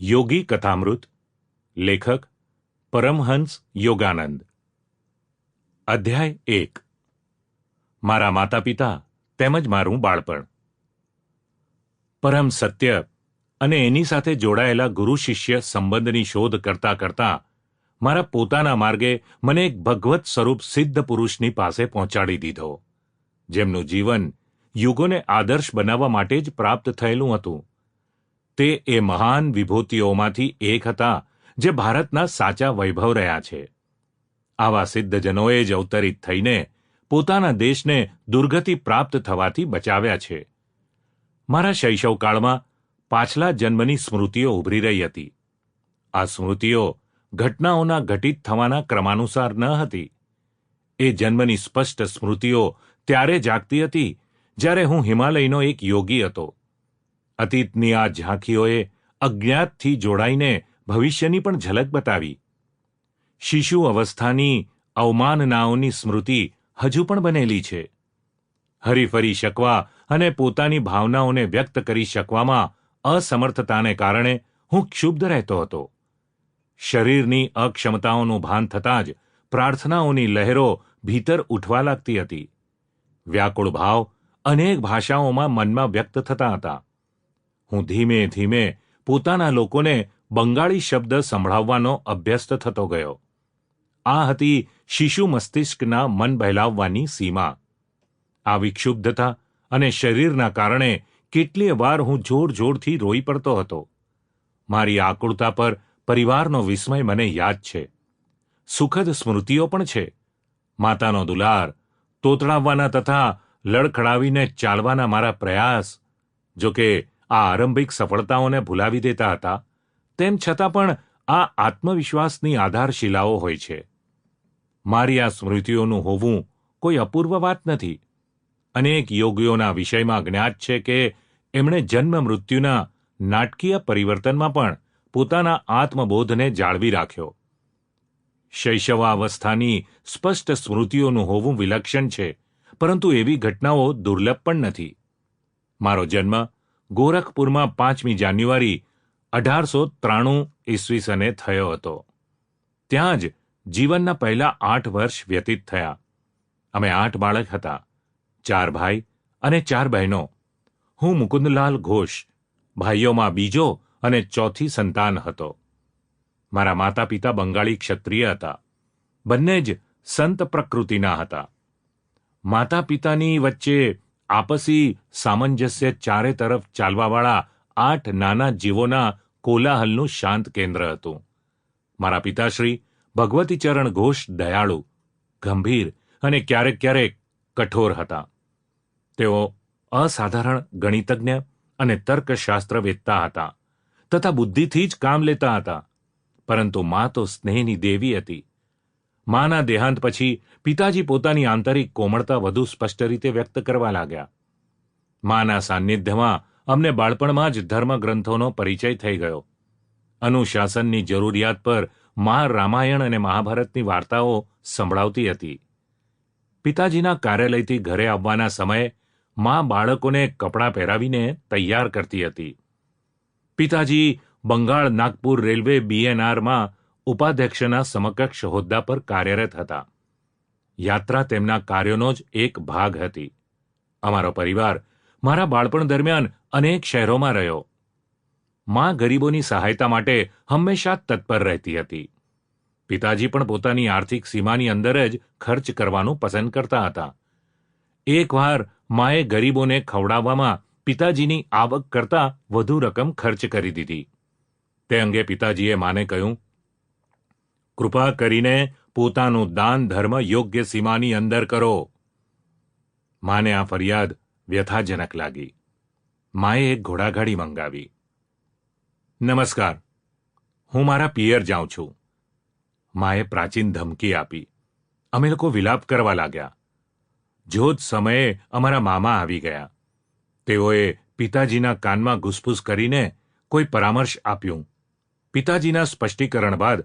યોગી કથામૃત, લેખક પરમહંસ યોગાનંદ. અધ્યાય એક. મારા માતા પિતા તેમજ મારું બાળપણ. પરમ સત્ય અને એની સાથે જોડાયેલા ગુરુ શિષ્ય સંબંધની શોધ કરતા કરતા મારા પોતાના માર્ગે મને એક ભગવત સ્વરૂપ સિદ્ધ પુરુષની પાસે પહોંચાડી દીધો, જેમનું જીવન યુગોને આદર્શ બનાવવા માટે જ પ્રાપ્ત થયેલું હતું. તે એ મહાન વિભૂતિઓમાંથી એક હતા, જે ભારતના સાચા વૈભવ રહ્યા છે. આવા સિદ્ધજનોએ જ અવતરિત થઈને પોતાના દેશને દુર્ગતિ પ્રાપ્ત થવાથી બચાવ્યા છે. મારા શૈશવકાળમાં પાછલા જન્મની સ્મૃતિઓ ઉભરી રહી હતી. આ સ્મૃતિઓ ઘટનાઓના ઘટિત થવાના ક્રમાનુસાર ન હતી. એ જન્મની સ્પષ્ટ સ્મૃતિઓ ત્યારે જાગતી હતી જ્યારે હું હિમાલયનો એક યોગી હતો. અતીતની આ ઝાંખીઓએ અજ્ઞાતથી જોડાઈને ભવિષ્યની પણ ઝલક બતાવી. શિશુ અવસ્થાની અવમાનનાઓની સ્મૃતિ હજુ પણ બનેલી છે. હરીફરી શકવા અને પોતાની ભાવનાઓને વ્યક્ત કરી શકવામાં અસમર્થતાને કારણે હું ક્ષુબ્ધ રહેતો હતો. શરીરની અક્ષમતાઓનું ભાન થતાં જ પ્રાર્થનાઓની લહેરો ભીતર ઉઠવા લાગતી હતી. વ્યાકુળ ભાવ અનેક ભાષાઓમાં મનમાં વ્યક્ત થતા હતા. હું ધીમે ધીમે પોતાના લોકોને બંગાળી શબ્દ સંભળાવવાનો અભ્યસ્ત થતો ગયો. આ હતી શિશુ મસ્તિષ્કના મન બહેલાવવાની સીમા. આ વિક્ષુબ્ધતા અને શરીરના કારણે કેટલીય વાર હું જોર જોરથી રોઈ પડતો હતો. મારી આકુળતા પર પરિવારનો વિસ્મય મને યાદ છે. સુખદ સ્મૃતિઓ પણ છે. માતાનો દુલાર, તોતડાવવાના તથા લડખડાવીને ચાલવાના મારા પ્રયાસ જો કે આ આરંભિક સફળતાઓને ભૂલાવી દેતા હતા, તેમ છતાં પણ આ આત્મવિશ્વાસની આધારશિલાઓ હોય છે. મારી આ સ્મૃતિઓનું હોવું કોઈ અપૂર્વ વાત નથી. અનેક યોગીઓના વિષયમાં જ્ઞાત છે કે એમણે જન્મ મૃત્યુના નાટકીય પરિવર્તનમાં પણ પોતાના આત્મબોધને જાળવી રાખ્યો. શૈશવાવસ્થાની સ્પષ્ટ સ્મૃતિઓનું હોવું વિલક્ષણ છે, પરંતુ એવી ઘટનાઓ દુર્લભ પણ નથી. મારો જન્મ ગોરખપુરમાં પાંચમી જાન્યુઆરી અઢારસો ત્રાણું ઈસવીસને થયો હતો. ત્યાં જ જીવનના પહેલા આઠ વર્ષ વ્યતીત થયા. અમે આઠ બાળક હતા. ચાર ભાઈ અને ચાર બહેનો. હું મુકુંદલાલ ઘોષ, ભાઈઓમાં બીજો અને ચોથી સંતાન હતો. મારા માતા પિતા બંગાળી ક્ષત્રિય હતા. બંને જ સંત પ્રકૃતિના હતા. માતા પિતાની વચ્ચે આપસી સામંજસ્ય ચારે તરફ ચાલવાવાળા આઠ નાના જીવોના કોલાહલનું શાંત કેન્દ્ર હતું. મારા પિતાશ્રી ભગવતીચરણ ઘોષ દયાળુ, ગંભીર અને ક્યારેક ક્યારેક કઠોર હતા. તેઓ અસાધારણ ગણિતજ્ઞ અને તર્કશાસ્ત્ર વેદતા હતા તથા બુદ્ધિથી જ કામ લેતા હતા. પરંતુ મા તો સ્નેહની દેવી હતી. માના દેહાંત પછી પિતાજી પોતાની આંતરિક કોમળતા વધુ સ્પષ્ટ રીતે વ્યક્ત કરવા લાગ્યા. માના સાનિધ્યમાં અમને બાળપણમાં જ ધર્મગ્રંથોનો પરિચય થઈ ગયો. અનુશાસનની જરૂરિયાત પર મા રામાયણ અને મહાભારતની વાર્તાઓ સંભળાવતી હતી. પિતાજીના કાર્યાલયથી ઘરે આવવાના સમયે મા બાળકોને કપડાં પહેરાવીને તૈયાર કરતી હતી. પિતાજી બંગાળ નાગપુર રેલવે બીએનઆરમાં ઉપાધ્યક્ષના સમકક્ષ હોદ્દા પર કાર્યરત હતા. યાત્રા તેમના કાર્યોનો જ એક ભાગ હતી. અમારો પરિવાર મારા બાળપણ દરમિયાન અનેક શહેરોમાં રહ્યો. મા ગરીબોની સહાયતા માટે હંમેશા તત્પર રહેતી હતી. પિતાજી પણ પોતાની આર્થિક સીમાની અંદર જ ખર્ચ કરવાનું પસંદ કરતા હતા. એકવાર માએ ગરીબોને ખવડાવવામાં પિતાજીની આવક કરતા વધુ રકમ ખર્ચ કરી દીધી. તે અંગે પિતાજીએ માને કહ્યું કૃપા કરીને પોતાનું દાન ધર્મ યોગ્ય સીમાની અંદર કરો. માને આ ફરિયાદ વ્યથાજનક લાગી. માએ એક ઘોડાગાડી મંગાવી. નમસ્કાર, હું મારા પિયર જાઉં છું. માએ પ્રાચીન ધમકી આપી. અમે લોકો વિલાપ કરવા લાગ્યા. જો જ સમયે અમારા મામા આવી ગયા. તેઓએ પિતાજીના કાનમાં ઘૂસફૂસ કરીને કોઈ પરામર્શ આપ્યું. પિતાજીના સ્પષ્ટીકરણ બાદ